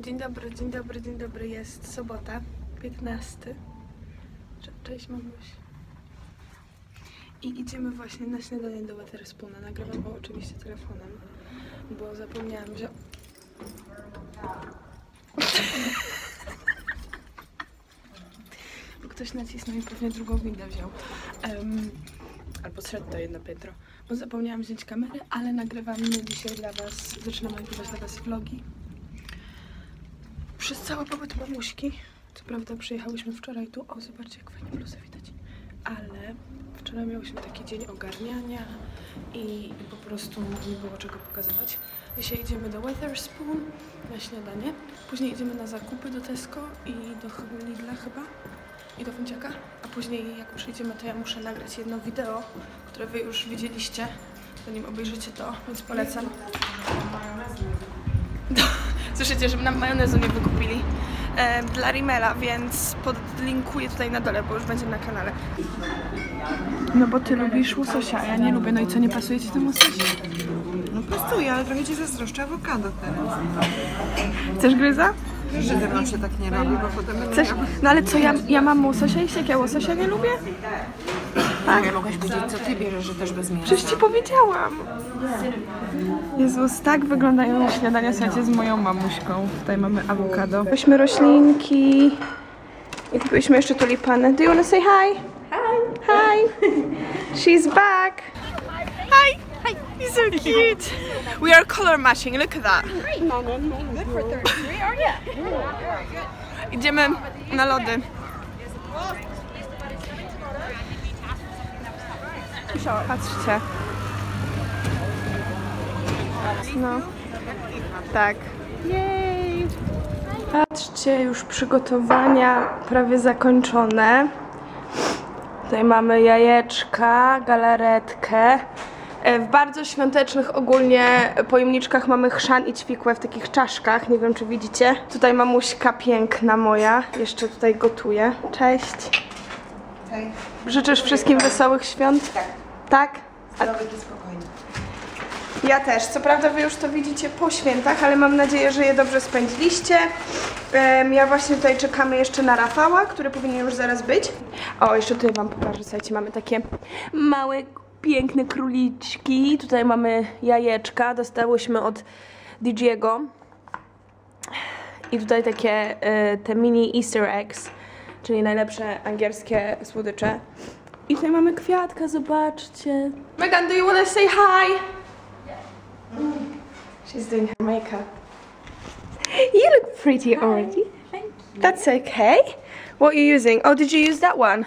Dzień dobry, dzień dobry, dzień dobry. Jest sobota, 15. Cze- Cześć mamuś. I idziemy właśnie na śniadanie do Waterspoona. Nagrywam go oczywiście telefonem, bo zapomniałam, że... Ktoś nacisnął i pewnie drugą windę wziął. Em, albo zszedł to jedno piętro. Bo zapomniałam wziąć kamery, ale nagrywamy dzisiaj dla was, zaczynam nagrywać dla was vlogi. Przez cały pobyt mamuśki. Co prawda przyjechałyśmy wczoraj tu. O, zobaczcie jak fajnie bluzę widać. Ale wczoraj miałyśmy taki dzień ogarniania i, po prostu nie było czego pokazywać. Dzisiaj idziemy do Weatherspoon na śniadanie. Później idziemy na zakupy do Tesco i do Lidla chyba. I do Wąciaka. A później jak przyjdziemy to ja muszę nagrać jedno wideo, które wy już widzieliście, zanim obejrzycie to, więc polecam. Słyszycie, żeby nam majonezu nie wykupili e, dla Rimela, więc podlinkuję tutaj na dole, bo już będzie na kanale. No bo ty lubisz łososia, a ja nie lubię. No i co, nie pasuje ci ten łosoś? No pasuje, ale trochę ci zazdroszczę awokado teraz. Chcesz gryza? Wiesz, że ze mną się tak nie robi, bo potem będę Chcesz? miała... No ale co, ja, ja mam łososia i jak ja łososia nie lubię? Nie mogłaś powiedzieć, co ty bierzesz, że też bez mięsa. Przecież ci powiedziałam. Jezus, tak wyglądają śniadania, słuchajcie, z moją mamuśką. Tutaj mamy awokado. Weźmy roślinki. I kupiliśmy jeszcze tulipany. Do you want to say hi? Hi. Hi. She's back. Hi. Hi. You're so cute. We are color matching. Look at that. Idziemy na lody. Patrzcie. No. Tak. Jej. Patrzcie, już przygotowania prawie zakończone. Tutaj mamy jajeczka, galaretkę. E, W bardzo świątecznych ogólnie pojemniczkach mamy chrzan i ćwikłę w takich czaszkach. Nie wiem, czy widzicie. Tutaj mamuśka piękna moja. Jeszcze tutaj gotuje. Cześć. Hej, Życzysz wszystkim wesołych świąt? Tak. Tak? zdrowych i spokojny. Ja też. Co prawda wy już to widzicie po świętach, ale mam nadzieję, że je dobrze spędziliście. Ja właśnie tutaj czekamy jeszcze na Rafała, który powinien już zaraz być. O, jeszcze tutaj wam pokażę. Słuchajcie, mamy takie małe, piękne króliczki. Tutaj mamy jajeczka. Dostałyśmy od DJ'ego. I tutaj takie e, te mini easter eggs, czyli najlepsze angielskie słodycze. I tutaj mamy kwiatka, zobaczcie. Megan, do you want to say hi? She's doing her makeup. You look pretty already. Thank you. That's okay. What are you using? Oh, did you use that one?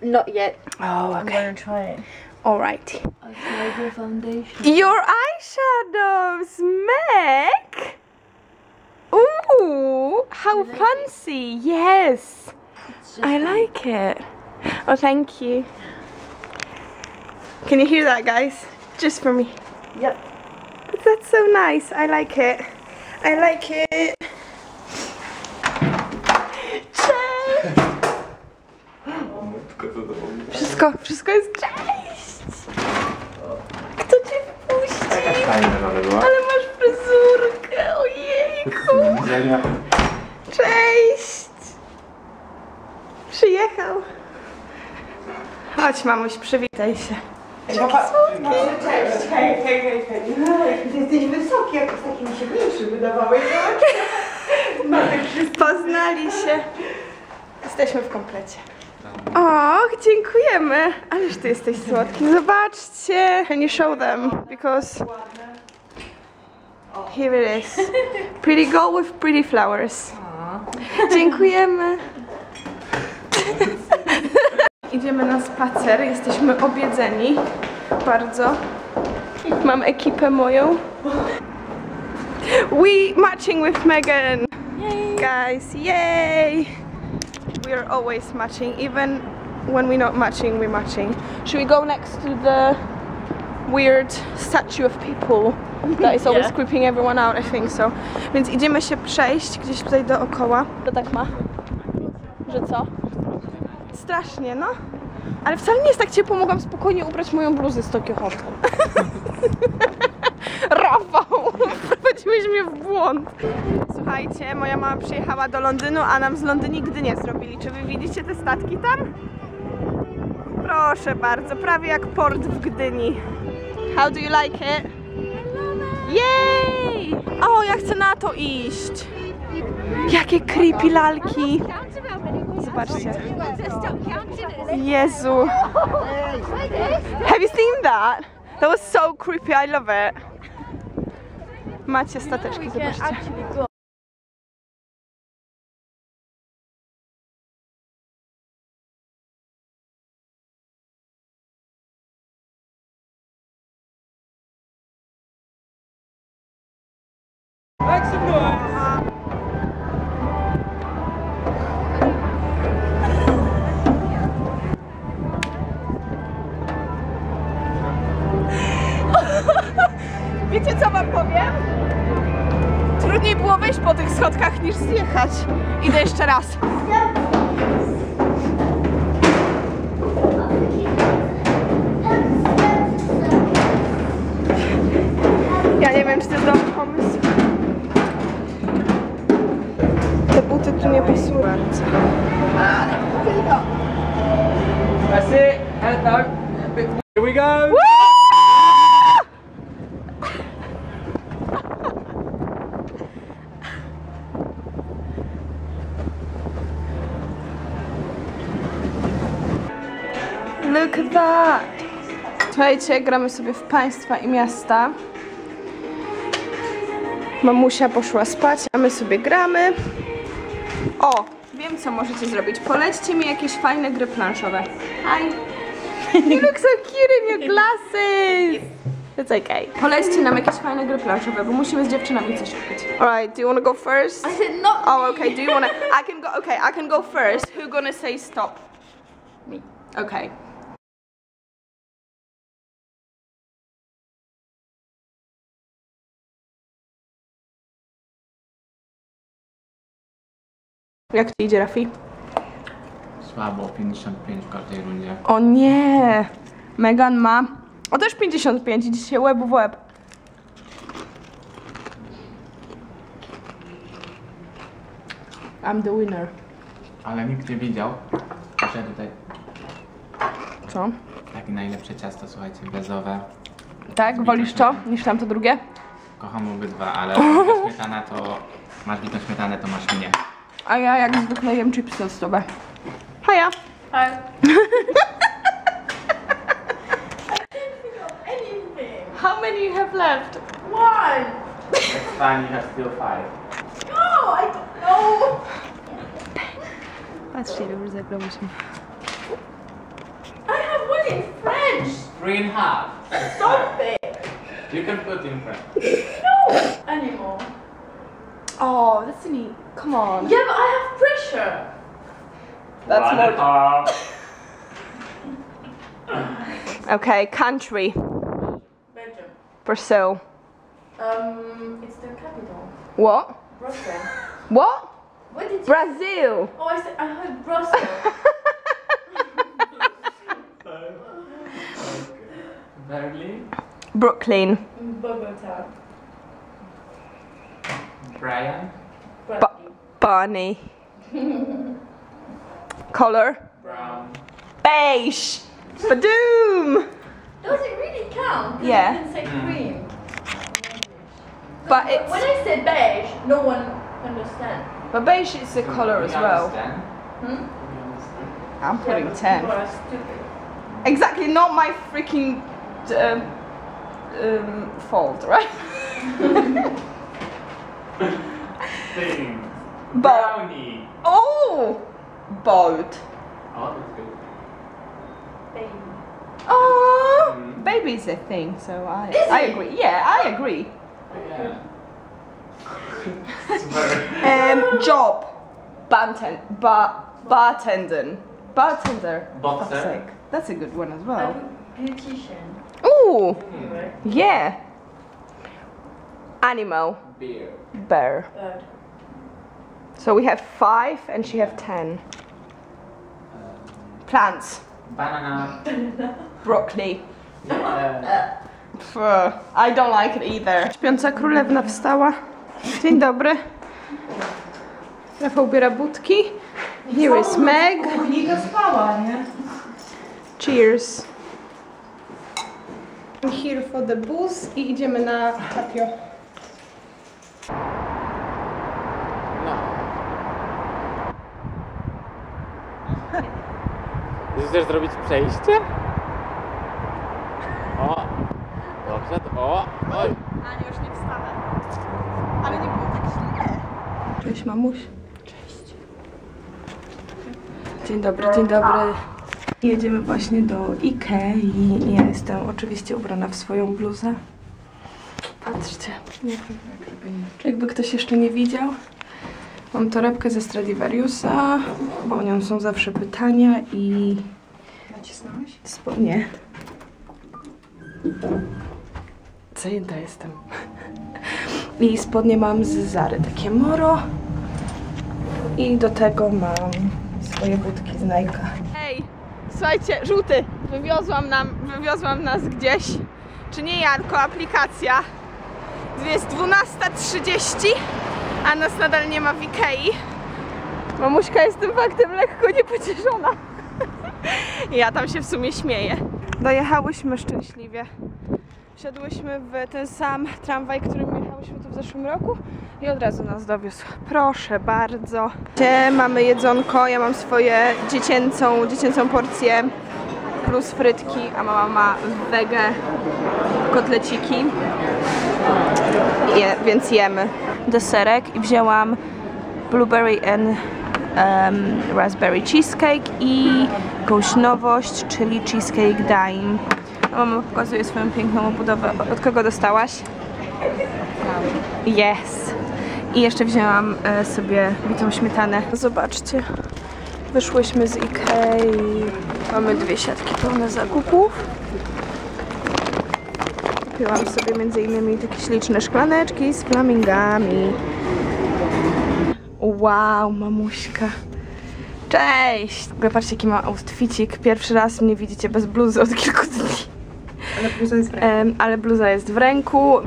Not yet. Oh, okay. I'm gonna try it. All right. I your foundation. Your eyeshadows, Meg. Ooh, how like it? fancy! Yes, I like it. Oh, thank you. Can you hear that, guys? Just for me. Yep. That's so nice. I like it. I like it. Cześć! Wszystko, wszystko jest cześć! Kto cię wpuści? Ale masz fryzurkę, ojejku! Cześć! Przyjechał. Chodź mamuś, przywitaj się. Cześć, hej, hej, hej, hej. Ty jesteś wysoki, jakoś taki mi się mniejszy wydawałeś. Poznali się. Jesteśmy w komplecie. Och, dziękujemy. Ależ ty jesteś słodki. Zobaczcie. Can you show them? Because here it is. Pretty girl with pretty flowers. Dziękujemy. Idziemy na spacer. Jesteśmy obiedzeni. Bardzo. Mam ekipę moją. We matching with Megan. Guys, yay! We are always matching, even when we're not matching, we're matching. Should we go next to the weird statue of people that is always Yeah. creeping everyone out? I think so. Więc idziemy się przejść gdzieś tutaj dookoła. To tak ma? Że co? Strasznie, no. Ale wcale nie jest tak ciepło, mogłam spokojnie ubrać moją bluzę z Tokyo Hotel. Rafał, wprowadziłeś mnie w błąd. Słuchajcie, moja mama przyjechała do Londynu, a nam z Londynu nigdy nie zrobili. Czy wy widzicie te statki tam? Proszę bardzo, prawie jak port w Gdyni. How do you like it? Jej! O, ja chcę na to iść. Jakie creepy lalki. Zobaczcie. Jezu. Have you seen that? That was so creepy, I love it. Macie stateczki, zobaczcie. Wiecie co wam powiem? Trudniej było wejść po tych schodkach niż zjechać. Idę jeszcze raz. Ja nie wiem, czy to jest dobry pomysł. Te buty tu nie pasują bardzo. It. Hello. Here we go. Look at that! Słuchajcie, gramy sobie w państwa i miasta. Mamusia poszła spać, a my sobie gramy. O, wiem co możecie zrobić. Polećcie mi jakieś fajne gry planszowe. Hi! You look so cute in your glasses! It's okay. Polećcie nam jakieś fajne gry planszowe, bo musimy z dziewczynami coś robić. Alright, do you wanna go first? I said not Oh, okay. Do you wanna? I can go. Okay, I can go first. Who gonna say stop? Me. Okay. Jak ci idzie, Rafi? Słabo, 55 w każdej rundzie. O nie! Megan ma. O też 55, idzie się łeb w łeb. I'm the winner. Ale nikt nie widział, że tutaj Co? takie najlepsze ciasto, słuchajcie, bezowe. Tak? Wolisz to niż tamto drugie? Kocham obydwa, ale śmietana to... Masz bitą śmietanę, to masz mnie. A ja jak zwykle jem chipsy octowe. Haja! Hi. How many you have left? One. That's fine, you have still five. No, I don't know. Patrzcie, ile już zabrałyśmy. I have one in French. Three and a half. Stop it. You can put in front. No. Anymore. Oh, that's neat. Come on. Yeah, but I have pressure. That's One more. half. Okay, country. Belgium. Brazil. Um, it's the capital. What? Brussels. What? What did you? Brazil. oh, I said I heard Brussels. Berlin. Brooklyn. Bogota. Barney. Color. Brown. Beige. Badoom. Does it really count? 'Cause Yeah. You can say cream. But When I say beige, no one understands. but beige is a color as well. Hmm? I'm putting Yeah, ten. Stupid. Exactly, not my freaking um, um, fault, right? Things. Bo- Brownie. Oh, boat. Oh, that's good. Baby. Oh, Mm. baby's a thing, so I Is I it? agree. Yeah, I agree. Yeah. Um, job, bartend, bar, bartender, bartender. Boxer. That's a good one as well. put beautician. Ooh, Right? yeah. Animal, Beer. bear. Bird. So we have five, and she have ten. Plants, Banana. broccoli. Yeah. Pff, I don't like it either. Śpiąca królewna wstała. Dzień dobry. Rafał ubiera budki. Here is Meg. W kuchni to spała, nie? Cheers. I'm here for the booze i idziemy na patio. Chcesz zrobić przejście? O! Dobrze, to... O! Oj! Ania już nie wstanę. Ale nie było tak źle. Cześć mamuś. Cześć. Dzień dobry, dzień dobry. Jedziemy właśnie do Ikei i ja jestem oczywiście ubrana w swoją bluzę. Patrzcie, nie wiem, jakby ktoś jeszcze nie widział. Mam torebkę ze Stradivariusa, bo o nią są zawsze pytania i... Nacisnąłeś? Spo... Nie. Zajęta jestem. I spodnie mam z Zary, takie moro. I do tego mam swoje budki z Nike. Hej, słuchajcie, żółty, wywiozłam, nam, wywiozłam nas gdzieś. Czy nie ja, tylko aplikacja. Jest 12.30, a nas nadal nie ma w Ikei. Mamuśka jest tym faktem lekko niepocieszona. Ja tam się w sumie śmieję. Dojechałyśmy szczęśliwie. Wsiadłyśmy w ten sam tramwaj, którym jechałyśmy tu w zeszłym roku i od razu nas dowiózł. Proszę bardzo. Mamy jedzonko, ja mam swoje dziecięcą, dziecięcą porcję plus frytki, a mama ma wege kotleciki. Je, więc jemy. Deserek i wzięłam blueberry and um, raspberry cheesecake i jakąś nowość, czyli cheesecake dime. A Mama pokazuje swoją piękną obudowę. Od kogo dostałaś? Yes! I jeszcze wzięłam e, sobie bitą śmietanę. Zobaczcie, wyszłyśmy z Ikei. Mamy dwie siatki pełne zakupów. Kupiłam sobie między innymi takie śliczne szklaneczki z flamingami. Wow, mamuśka. Cześć! W ogóle patrzcie jaki ma outficik. Pierwszy raz mnie widzicie bez bluzy od kilku dni. Ale bluza jest w ręku. Em, ale bluza jest w ręku.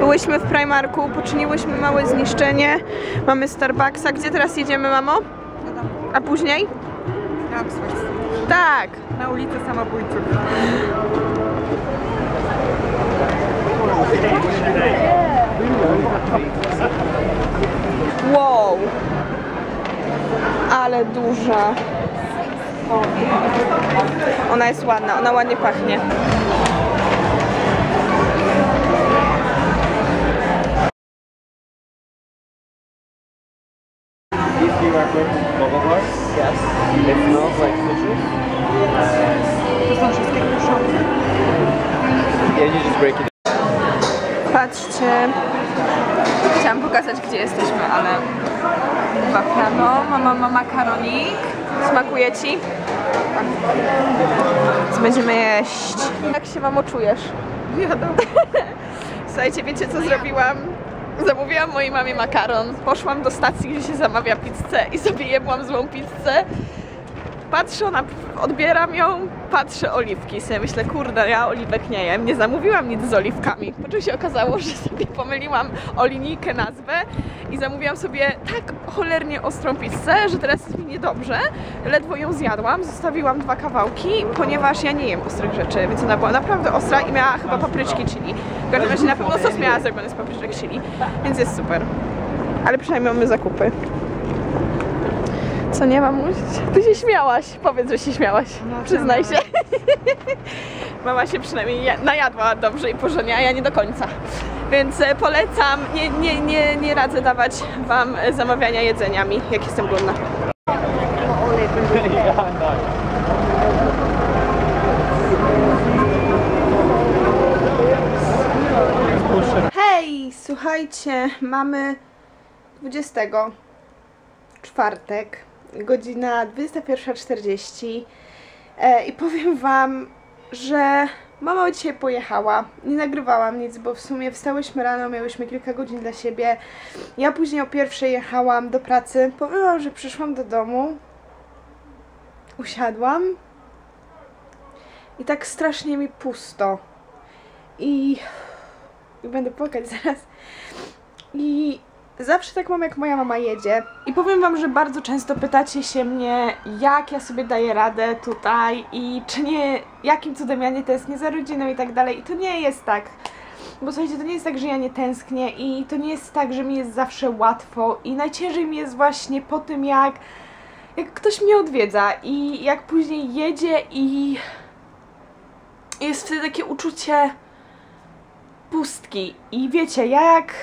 Byłyśmy w Primarku, poczyniłyśmy małe zniszczenie. Mamy Starbucksa. Gdzie teraz jedziemy, mamo? A później? Na Oxford Street. Tak. Na ulicę Samobójców. Wow. Ale duża. Ona jest ładna, ona ładnie pachnie. Patrzcie. Chciałam pokazać, gdzie jesteśmy, ale wapiano. Mama ma makaronik. Smakuje ci? Więc będziemy jeść. Jak się mamo czujesz? Wiadomo. Słuchajcie, wiecie co zrobiłam? Zamówiłam mojej mamie makaron. Poszłam do stacji, gdzie się zamawia pizzę i sobie jebłam złą pizzę. Patrzę, ona, odbieram ją, patrzę oliwki. Sobie myślę, kurde, ja oliwek nie jem. Nie zamówiłam nic z oliwkami. Po czym się okazało, że sobie pomyliłam o linijkę nazwę i zamówiłam sobie tak cholernie ostrą pizzę, że teraz jest mi niedobrze. Ledwo ją zjadłam, zostawiłam dwa kawałki, ponieważ ja nie jem ostrych rzeczy, więc ona była naprawdę ostra i miała chyba papryczki chili. W każdym razie na pewno sos miała zrobiony z papryczek chili, więc jest super. Ale przynajmniej mamy zakupy. Co nie, mamuś? Ty się śmiałaś. Powiedz, że się śmiałaś. Przyznaj się. Mama się przynajmniej ja- najadła dobrze i porządnie, a ja nie do końca. Więc e, polecam, nie, nie, nie, nie radzę dawać Wam zamawiania jedzeniami, jak jestem głodna. Hej, słuchajcie, mamy 20 czwartek, godzina 21.40 e, i powiem Wam, że mama dzisiaj pojechała. Nie nagrywałam nic, bo w sumie wstałyśmy rano, miałyśmy kilka godzin dla siebie. Ja później o pierwszej jechałam do pracy. Powiem Wam, że przyszłam do domu usiadłam i tak strasznie mi pusto. I, i będę płakać zaraz. I zawsze tak mam, jak moja mama jedzie. I powiem wam, że bardzo często pytacie się mnie, jak ja sobie daję radę tutaj i czy nie, jakim cudem ja nie tęsknię za rodziną i tak dalej. I to nie jest tak. Bo słuchajcie, to nie jest tak, że ja nie tęsknię i to nie jest tak, że mi jest zawsze łatwo i najciężej mi jest właśnie po tym, jak jak ktoś mnie odwiedza i jak później jedzie i jest wtedy takie uczucie pustki. I wiecie, ja jak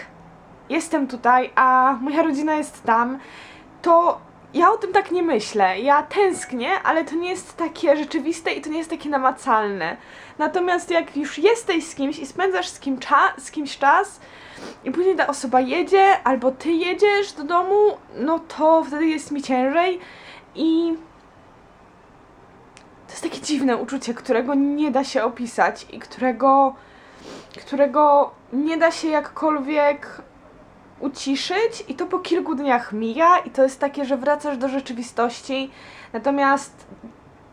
jestem tutaj, a moja rodzina jest tam, to ja o tym tak nie myślę. Ja tęsknię, ale to nie jest takie rzeczywiste i to nie jest takie namacalne. Natomiast jak już jesteś z kimś i spędzasz z, kim cza- z kimś czas i później ta osoba jedzie, albo ty jedziesz do domu, no to wtedy jest mi ciężej i to jest takie dziwne uczucie, którego nie da się opisać i którego, którego nie da się jakkolwiek uciszyć i to po kilku dniach mija i to jest takie, że wracasz do rzeczywistości, natomiast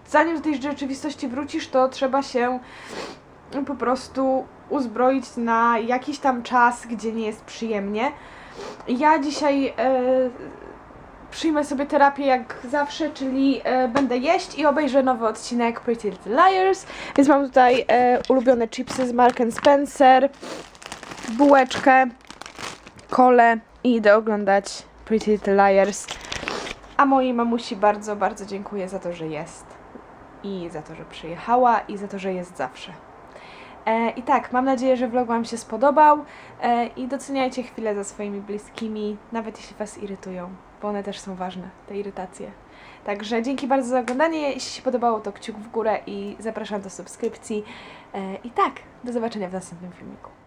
zanim do tej rzeczywistości wrócisz, to trzeba się po prostu uzbroić na jakiś tam czas, gdzie nie jest przyjemnie. Ja dzisiaj e, przyjmę sobie terapię jak zawsze, czyli e, będę jeść i obejrzę nowy odcinek Pretty Little Liars, więc mam tutaj e, ulubione chipsy z Mark Spencer, bułeczkę, kole i idę oglądać Pretty Little Liars. A mojej mamusi bardzo, bardzo dziękuję za to, że jest. I za to, że przyjechała i za to, że jest zawsze. E, I tak, mam nadzieję, że vlog Wam się spodobał e, i doceniajcie chwilę za swoimi bliskimi, nawet jeśli Was irytują, bo one też są ważne, te irytacje. Także dzięki bardzo za oglądanie, jeśli się podobało to kciuk w górę i zapraszam do subskrypcji. E, I tak, do zobaczenia w następnym filmiku.